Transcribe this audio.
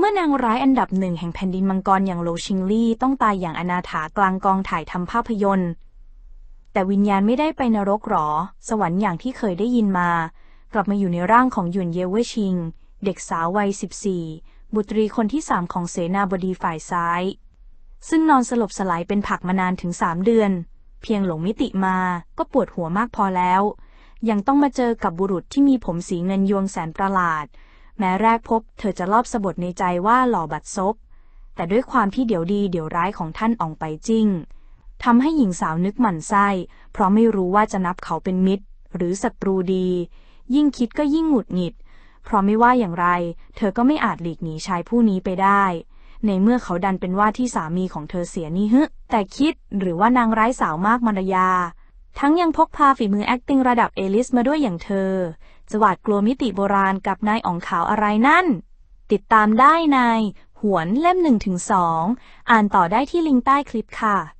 เมื่อนางร้ายอันดับหนึ่งแห่งแผ่นดินมังกรอย่างโลชิงลี่ต้องตายอย่างอนาถากลางกองถ่ายทำภาพยนตร์ แต่วิญญาณไม่ได้ไปนรกหรอ สวรรค์อย่างที่เคยได้ยินมา กลับมาอยู่ในร่างของหยุนเยเวชิง เด็กสาววัย 14 บุตรีคนที่สามของเสนาบดีฝ่ายซ้าย ซึ่งนอนสลบสลายเป็นผักมานานถึงสามเดือน เพียงหลงมิติมาก็ปวดหัวมากพอแล้ว ยังต้องมาเจอกับบุรุษที่มีผมสีเงินยวงแสนประหลาด แม้แรกพบ เธอจะลอบสะบดในใจว่าหล่อบัดซบ แต่ด้วยความที่เดี๋ยวดีเดี๋ยวร้ายของท่านอ่องไปจิ้งทำให้หญิงสาวนึกหมั่นไส้ เพราะไม่รู้ว่าจะนับเขาเป็นมิตร หรือศัตรูดี ยิ่งคิดก็ยิ่งหงุดหงิด เพราะไม่ว่าอย่างไร เธอก็ไม่อาจหลีกหนีชายผู้นี้ไปได้ ในเมื่อเขาดันเป็นว่าที่สามีของเธอเสียนี่ฮึ แต่คิดหรือว่านางร้ายสาวมากมารยา ทั้งยังพกพาฝีมือ acting ระดับเอลิสมาด้วยอย่างเธอ จะหวาดกลัวมิติโบราณกับนายอ๋องขาวอะไรนั่น ติดตามได้ใน หวนเล่มหนึ่งถึงสองอ่านต่อได้ที่ลิงก์ใต้คลิปค่ะ